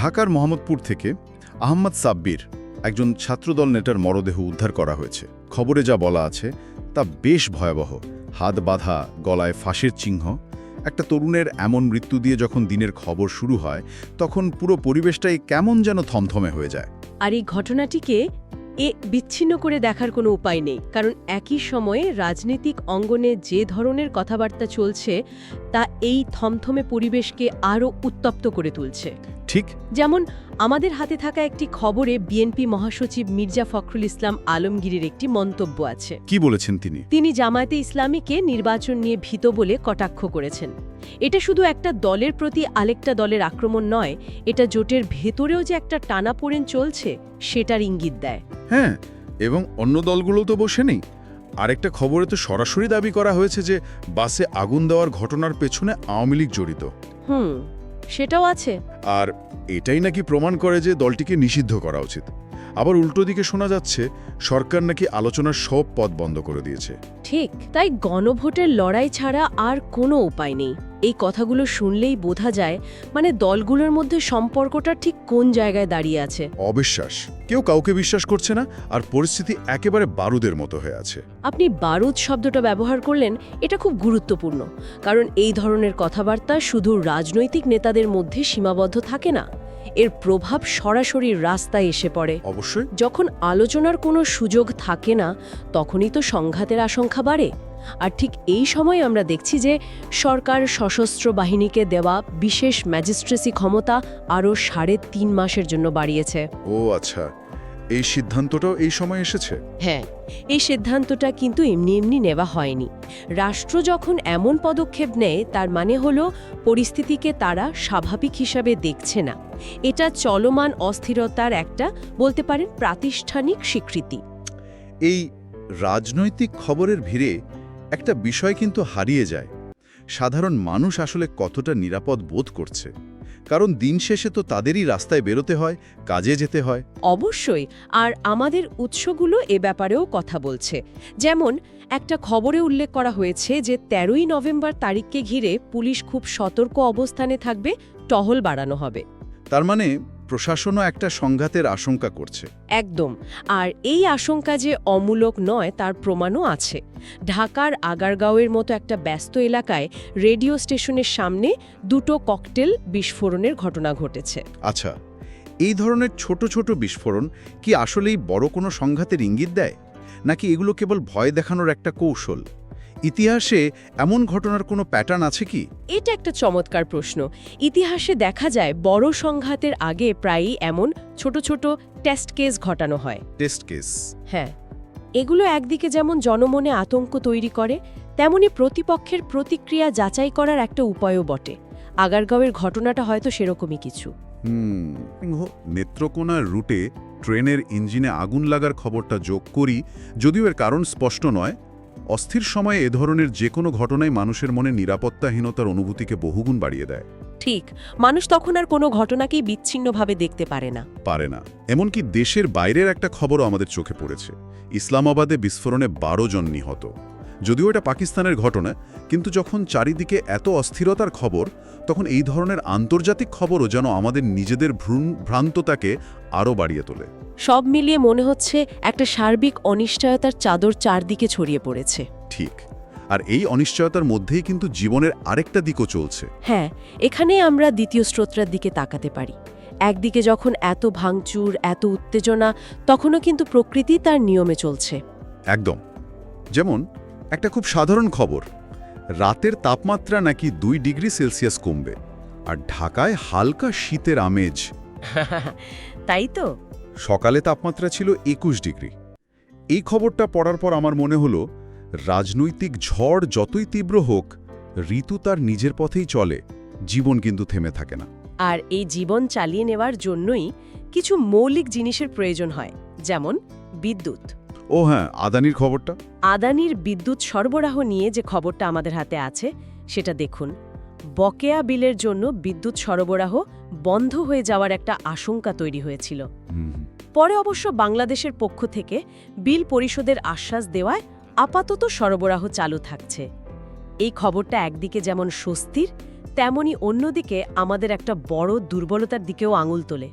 ঢাকার মোহাম্মদপুর থেকে আহম্মদ সাব্বির, একজন ছাত্রদল নেতার মরদেহ উদ্ধার করা হয়েছে। খবরে যা বলা আছে তা বেশ ভয়াবহ। হাত বাঁধা, গলায় ফাঁসের চিহ্ন। একটা তরুণের এমন মৃত্যু দিয়ে যখন দিনের খবর শুরু হয়, তখন পুরো পরিবেশটাই কেমন যেন থমথমে হয়ে যায়। আর এই ঘটনাটিকে এ বিচ্ছিন্ন করে দেখার কোনো উপায় নেই, কারণ একই সময়ে রাজনৈতিক অঙ্গনে যে ধরনের কথাবার্তা চলছে, তা এই থমথমে পরিবেশকে আরও উত্তপ্ত করে তুলছে। ঠিক? যেমন আমাদের হাতে থাকা একটি খবরে বিএনপি মহাসচিব মির্জা ফখরুল ইসলাম আলমগীরের একটি মন্তব্য আছে। কি বলেছেন তিনি? তিনি জামায়াতে ইসলামীকে নির্বাচন নিয়ে ভীত বলে কটাক্ষ করেছেন। এটা শুধু একটা দলের প্রতি আরেকটা দলের আক্রমণ নয় এটা জোটের ভেতরেও যে একটা টানাপোড়েন চলছে সেটার ইঙ্গিত দেয়। হ্যাঁ এবং অন্য দলগুলো তো বসে নেই। আরেকটা খবরে তো সরাসরি দাবি করা হয়েছে যে বাসে আগুন দেওয়ার ঘটনার পেছনে আওয়ামী লীগ জড়িত। হুম সেটাও আছে। আর এটাই নাকি প্রমাণ করে যে দলটিকে নিষিদ্ধ করা উচিত। আবার উল্টো দিকে শোনা যাচ্ছে সরকার নাকি আলোচনার সব পথ বন্ধ করে দিয়েছে। ঠিক তাই গণভোটের লড়াই ছাড়া আর কোনো উপায় নেই। এই কথাগুলো শুনলেই বোঝা যায় মানে দলগুলোর মধ্যে সম্পর্কটা ঠিক কোন জায়গায় দাঁড়িয়ে আছে। অবিশ্বাস। কেউ কাউকে বিশ্বাস করছে না আর পরিস্থিতি একেবারে বারুদের মতো হয়ে আছে। আপনি বারুদ শব্দটা ব্যবহার করলেন এটা খুব গুরুত্বপূর্ণ। কারণ এই ধরনের কথাবার্তা শুধু রাজনৈতিক নেতাদের মধ্যে সীমাবদ্ধ থাকে না। এর প্রভাব সরাসরি রাস্তায় এসে পড়ে। অবশ্যই। যখন আলোচনার কোনো সুযোগ থাকে না তখনই তো সংঘাতের আশঙ্কা বাড়ে। আর ঠিক এই সময় আমরা দেখছি যে সরকার সশস্ত্র বাহিনীকে দেওয়া বিশেষ ম্যাজিস্ট্রেসি ক্ষমতা আরও সাড়ে তিন মাসের জন্য বাড়িয়েছে। ও আচ্ছা। এই সিদ্ধান্তটাও এই সময় এসেছে? হ্যাঁ এই সিদ্ধান্তটা কিন্তু এমনি এমনি নেওয়া হয়নি। রাষ্ট্র যখন এমন পদক্ষেপ নেয় তার মানে হলো পরিস্থিতিকে তারা স্বাভাবিক হিসাবে দেখছে না। এটা চলমান অস্থিরতার একটা বলতে পারেন প্রাতিষ্ঠানিক স্বীকৃতি। এই রাজনৈতিক খবরের ভিড়ে একটা বিষয় কিন্তু হারিয়ে যায়। সাধারণ মানুষ আসলে কতটা নিরাপদ বোধ করছে? কারণ দিন শেষে তো তাদেরই রাস্তায় বেরোতে হয় কাজে যেতে হয়। অবশ্যই আর আমাদের উৎসগুলো এ ব্যাপারেও কথা বলছে। যেমন একটা খবরে উল্লেখ করা হয়েছে যে তেরোই নভেম্বর তারিখকে ঘিরে পুলিশ খুব সতর্ক অবস্থানে থাকবে টহল বাড়ানো হবে। তার মানে প্রশাসনও একটা সংঘাতের আশঙ্কা করছে। একদম। আর এই আশঙ্কা যে অমূলক নয় তার প্রমাণও আছে। ঢাকার আগারগাঁওয়ের মতো একটা ব্যস্ত এলাকায় রেডিও স্টেশনের সামনে দুটো ককটেল বিস্ফোরণের ঘটনা ঘটেছে। আচ্ছা এই ধরনের ছোট ছোট বিস্ফোরণ কি আসলেই বড় কোনো সংঘাতের ইঙ্গিত দেয়? নাকি এগুলো কেবল ভয় দেখানোর একটা কৌশল? ইতিহাসে এমন ঘটনার কোনো প্যাটার্ন আছে কি? এটা একটা চমৎকার প্রশ্ন। ইতিহাসে দেখা যায় বড় সংঘাতের আগে প্রায়ই এমন ছোট ছোট টেস্ট কেস ঘটানো হয়। টেস্ট কেস হ্যাঁ। এগুলো একদিকে যেমন জনমনে আতঙ্ক তৈরি করে তেমনি প্রতিপক্ষের প্রতিক্রিয়া যাচাই করার একটা উপায়ও বটে। আগারগাঁওয়ের ঘটনাটা হয়তো সেরকমই কিছু। হুম নেত্রকোনার রুটে ট্রেনের ইঞ্জিনে আগুন লাগার খবরটা যোগ করি যদিও এর কারণ স্পষ্ট নয়। অস্থির সময়ে এ ধরনের যে কোনো ঘটনায় মানুষের মনে নিরাপত্তাহীনতার অনুভূতিকে বহুগুণ বাড়িয়ে দেয়। ঠিক মানুষ তখন আর কোনো ঘটনাকেই বিচ্ছিন্নভাবে দেখতে পারে না। পারে না। এমনকি দেশের বাইরের একটা খবরও আমাদের চোখে পড়েছে। ইসলামাবাদে বিস্ফোরণে বারো জন নিহত। যদিও এটা পাকিস্তানের ঘটনা কিন্তু যখন চারিদিকে এত অস্থিরতার খবর তখন এই ধরনের আন্তর্জাতিক খবরও যেন আমাদের নিজেদের ভ্রান্ততাকে আরও বাড়িয়ে তোলে। সব মিলিয়ে মনে হচ্ছে একটা সার্বিক অনিশ্চয়তার চাদর চারদিকে ছড়িয়ে পড়েছে। ঠিক। আর এই অনিশ্চয়তার মধ্যেই কিন্তু জীবনের আরেকটা দিকও চলছে। হ্যাঁ এখানে আমরা দ্বিতীয় স্রোতটার দিকে তাকাতে পারি। একদিকে যখন এত ভাঙচুর এত উত্তেজনা তখনও কিন্তু প্রকৃতি তার নিয়মে চলছে। একদম। যেমন একটা খুব সাধারণ খবর। রাতের তাপমাত্রা নাকি দুই ডিগ্রি সেলসিয়াস কমবে আর ঢাকায় হালকা শীতের আমেজ। তাই তো। সকালে তাপমাত্রা ছিল একুশ ডিগ্রি। এই খবরটা পড়ার পর আমার মনে হলো রাজনৈতিক ঝড় যতই তীব্র হোক ঋতু তার নিজের পথেই চলে জীবন কিন্তু থেমে থাকে না। আর এই জীবন চালিয়ে নেওয়ার জন্যই কিছু মৌলিক জিনিসের প্রয়োজন হয় যেমন বিদ্যুৎ। ও হ্যাঁ আদানির খবরটা? আদানির বিদ্যুৎ সরবরাহ নিয়ে যে খবরটা আমাদের হাতে আছে সেটা দেখুন। বকেয়া বিলের জন্য বিদ্যুৎ সরবরাহ বন্ধ হয়ে যাওয়ার একটা আশঙ্কা তৈরি হয়েছিল। পরে অবশ্য বাংলাদেশের পক্ষ থেকে বিল পরিশোধের আশ্বাস দেওয়ায় আপাতত সরবরাহ চালু থাকছে। এই খবরটা একদিকে যেমন স্বস্তির তেমনি অন্যদিকে আমাদের একটা বড় দুর্বলতার দিকেও আঙুল তোলে।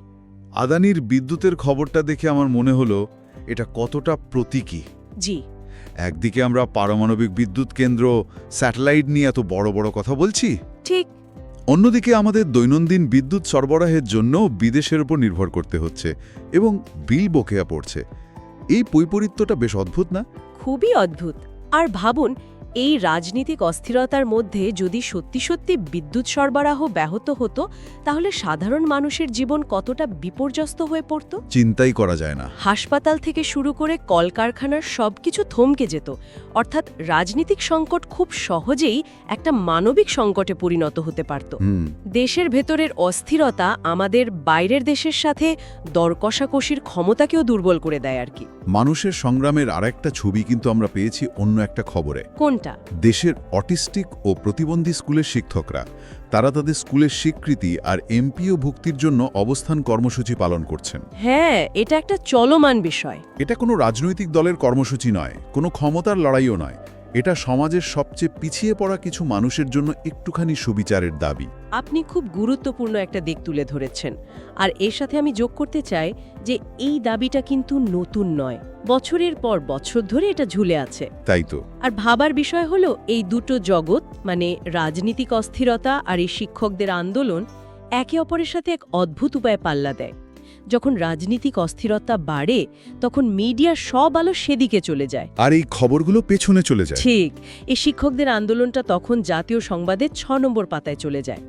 আদানির বিদ্যুতের খবরটা দেখে আমার মনে হলো এটা কতটা প্রতীকী? জি। একদিকে আমরা পারমাণবিক বিদ্যুৎ কেন্দ্র স্যাটেলাইট নিয়ে এত বড় বড় কথা বলছি? ঠিক। অন্যদিকে আমাদের দৈনন্দিন বিদ্যুৎ সরবরাহের জন্য বিদেশের উপর নির্ভর করতে হচ্ছে এবং বিল বকেয়া পড়ছে। এই বৈপরীত্যটা বেশ অদ্ভুত না? খুবই অদ্ভুত। আর ভাবুন এই রাজনীতিক অস্থিরতার মধ্যে যদি সত্যি সত্যি বিদ্যুৎ সরবরাহ ব্যাহত হতো তাহলে সাধারণ মানুষের জীবন কতটা বিপর্যস্ত হয়ে পড়ত? চিন্তাই করা যায় না। হাসপাতাল থেকে শুরু করে কলকারখানার সবকিছু থমকে যেত। অর্থাৎ রাজনীতিক সংকট খুব সহজেই একটা মানবিক সংকটে পরিণত হতে পারত। দেশের ভেতরের অস্থিরতা আমাদের বাইরের দেশের সাথে দর কষাকষির ক্ষমতাকেও দুর্বল করে দেয় আর কি। মানুষের সংগ্রামের আরেকটা ছবি কিন্তু আমরা পেয়েছি অন্য একটা খবরে। কোনটা? দেশের অটিস্টিক ও প্রতিবন্ধী স্কুলের শিক্ষকরা তারা তাদের স্কুলের স্বীকৃতি আর এমপিও ভুক্তির জন্য অবস্থান কর্মসূচি পালন করছেন। হ্যাঁ এটা একটা চলমান বিষয়। এটা কোনো রাজনৈতিক দলের কর্মসূচি নয় কোনো ক্ষমতার লড়াইও নয়। এটা সমাজের সবচেয়ে পিছিয়ে পড়া কিছু মানুষের জন্য একটুখানি সুবিচারের দাবি। আপনি খুব গুরুত্বপূর্ণ একটা দিক তুলে ধরেছেন। আর এর সাথে আমি যোগ করতে চাই যে এই দাবিটা কিন্তু নতুন নয়। বছরের পর বছর ধরে এটা ঝুলে আছে। তাই তো। আর ভাবার বিষয় হলো এই দুটো জগৎ মানে রাজনীতিক অস্থিরতা আর এই শিক্ষকদের আন্দোলন একে অপরের সাথে এক অদ্ভুত উপায়ে পাল্লা দেয়। যখন রাজনীতিক অস্থিরতা বাড়ে তখন মিডিয়ার সব আলো সেদিকে চলে যায়। আর এই খবরগুলো পেছনে চলে যায়। ঠিক এই শিক্ষকদের আন্দোলনটা তখন জাতীয় সংবাদের ছ নম্বর পাতায় চলে যায়।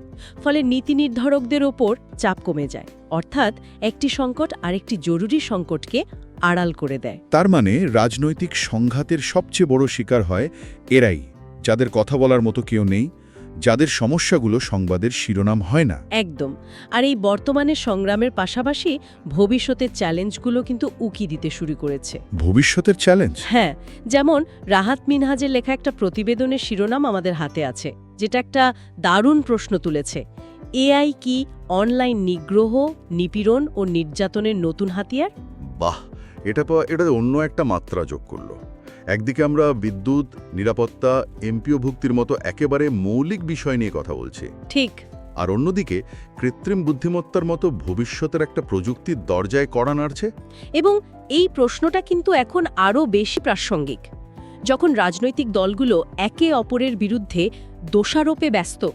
ফলে নীতি নির্ধারকদের ওপর চাপ কমে যায়। অর্থাৎ একটি সংকট আরেকটি জরুরি সংকটকে আড়াল করে দেয়। তার মানে রাজনৈতিক সংঘাতের সবচেয়ে বড় শিকার হয় এরাই যাদের কথা বলার মতো কেউ নেই। যাদের সমস্যাগুলো সংবাদের শিরোনাম হয় না। একদম। আর এই বর্তমানে সংগ্রামের পাশাপাশি ভবিষ্যতের চ্যালেঞ্জগুলো কিন্তু উকি দিতে শুরু করেছে। ভবিষ্যতের চ্যালেঞ্জ? হ্যাঁ যেমন রাহাত মিনহাজের লেখা একটা প্রতিবেদনের শিরোনাম আমাদের হাতে আছে যেটা একটা দারুণ প্রশ্ন তুলেছে। এআই কি অনলাইন নিগ্রহ নিপীড়ন ও নির্যাতনের নতুন হাতিয়ার? বাহ এটা এটা অন্য একটা মাত্রা যোগ করল। একদিকে আমরা বিদ্যুৎ নিরাপত্তা এমপিও ভুক্তির মতো একেবারে মৌলিক বিষয় নিয়ে কথা বলছি। ঠিক। আর অন্যদিকে কৃত্রিম বুদ্ধিমত্তার মতো ভবিষ্যতের একটা প্রযুক্তির দরজায় কড়া নাড়ছে। এবং এই প্রশ্নটা কিন্তু এখন আরও বেশি প্রাসঙ্গিক। যখন রাজনৈতিক দলগুলো একে অপরের বিরুদ্ধে দোষারোপে ব্যস্ত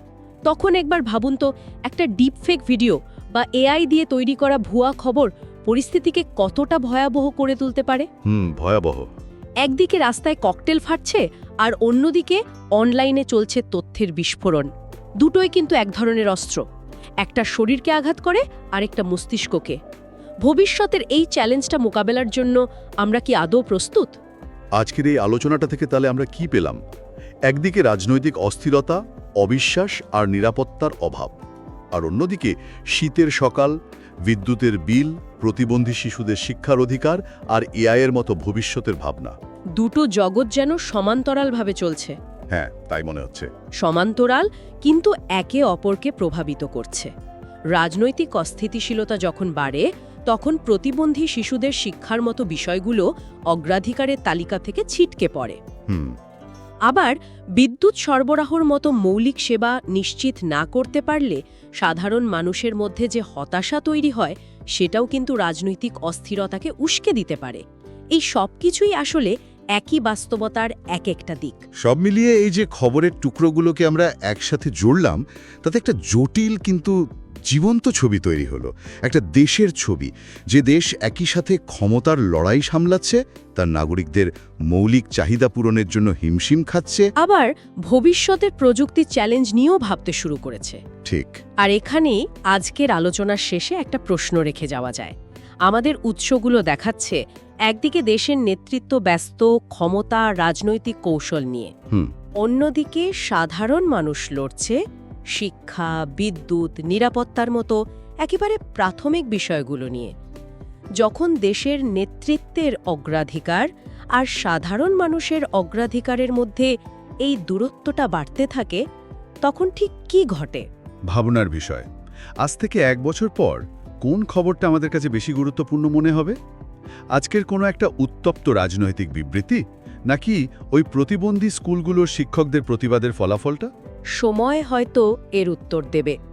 তখন একবার ভাবুন তো একটা ডিপফেক ভিডিও বা এআই দিয়ে তৈরি করা ভুয়া খবর পরিস্থিতিকে কতটা ভয়াবহ করে তুলতে পারে? হুম ভয়াবহ। একদিকে রাস্তায় ককটেল ফাটছে আর অন্যদিকে অনলাইনে চলছে তথ্যের বিস্ফোরণ। দুটোই কিন্তু এক ধরনের অস্ত্র। একটা শরীরকে আঘাত করে, আরেকটা মস্তিষ্ককে। ভবিষ্যতের এই চ্যালেঞ্জটা মোকাবেলার জন্য আমরা কি আদৌ প্রস্তুত? আজকের এই আলোচনাটা থেকে তাহলে আমরা কি পেলাম? একদিকে রাজনৈতিক অস্থিরতা, অবিশ্বাস আর নিরাপত্তার অভাব। আর অন্যদিকে শীতের সকাল, বিদ্যুতের বিল প্রতিবন্ধী শিশুদের শিক্ষার অধিকার আর এআইয়ের মতো ভবিষ্যতের ভাবনা। দুটো জগৎ যেন সমান্তরালভাবে চলছে। হ্যাঁ তাই মনে হচ্ছে। সমান্তরাল কিন্তু একে অপরকে প্রভাবিত করছে। রাজনৈতিক অস্থিতিশীলতা যখন বাড়ে তখন প্রতিবন্ধী শিশুদের শিক্ষার মতো বিষয়গুলো অগ্রাধিকারের তালিকা থেকে ছিটকে পড়ে। হুম। আবার বিদ্যুৎ সরবরাহর মতো মৌলিক সেবা নিশ্চিত না করতে পারলে সাধারণ মানুষের মধ্যে যে হতাশা তৈরি হয় সেটাও কিন্তু রাজনৈতিক অস্থিরতাকে উস্কে দিতে পারে। এই সব কিছুই আসলে একই বাস্তবতার এক একটা দিক। সব মিলিয়ে এই যে খবরের টুকরোগুলোকে আমরা একসাথে জুড়লাম, তাতে একটা জটিল কিন্তু জীবন্ত ছবি তৈরি হলো একটা দেশের ছবি। যে দেশ একই সাথে ক্ষমতার লড়াই সামলাচ্ছে তার নাগরিকদের মৌলিক চাহিদা পূরণের জন্য হিমশিম খাচ্ছে। আবার ভবিষ্যতের প্রযুক্তির চ্যালেঞ্জ নিয়েও ভাবতে শুরু করেছে। ঠিক। আর এখানেই আজকের আলোচনার শেষে একটা প্রশ্ন রেখে যাওয়া যায়। আমাদের উৎসগুলো দেখাচ্ছে একদিকে দেশের নেতৃত্ব ব্যস্ত ক্ষমতা রাজনৈতিক কৌশল নিয়ে। হুম। অন্যদিকে সাধারণ মানুষ লড়ছে শিক্ষা, বিদ্যুৎ, নিরাপত্তার মতো একেবারে প্রাথমিক বিষয়গুলো নিয়ে। যখন দেশের নেতৃত্বের অগ্রাধিকার আর সাধারণ মানুষের অগ্রাধিকারের মধ্যে এই দূরত্বটা বাড়তে থাকে, তখন ঠিক কি ঘটে? ভাবনার বিষয়। আজ থেকে এক বছর পর কোন খবরটা আমাদের কাছে বেশি গুরুত্বপূর্ণ মনে হবে? আজকের কোনো একটা উত্তপ্ত রাজনৈতিক বিবৃতি? নাকি ওই প্রতিবন্ধী স্কুলগুলোর শিক্ষকদের প্রতিবাদের ফলাফলটা? সময় হয়তো এর উত্তর দেবে।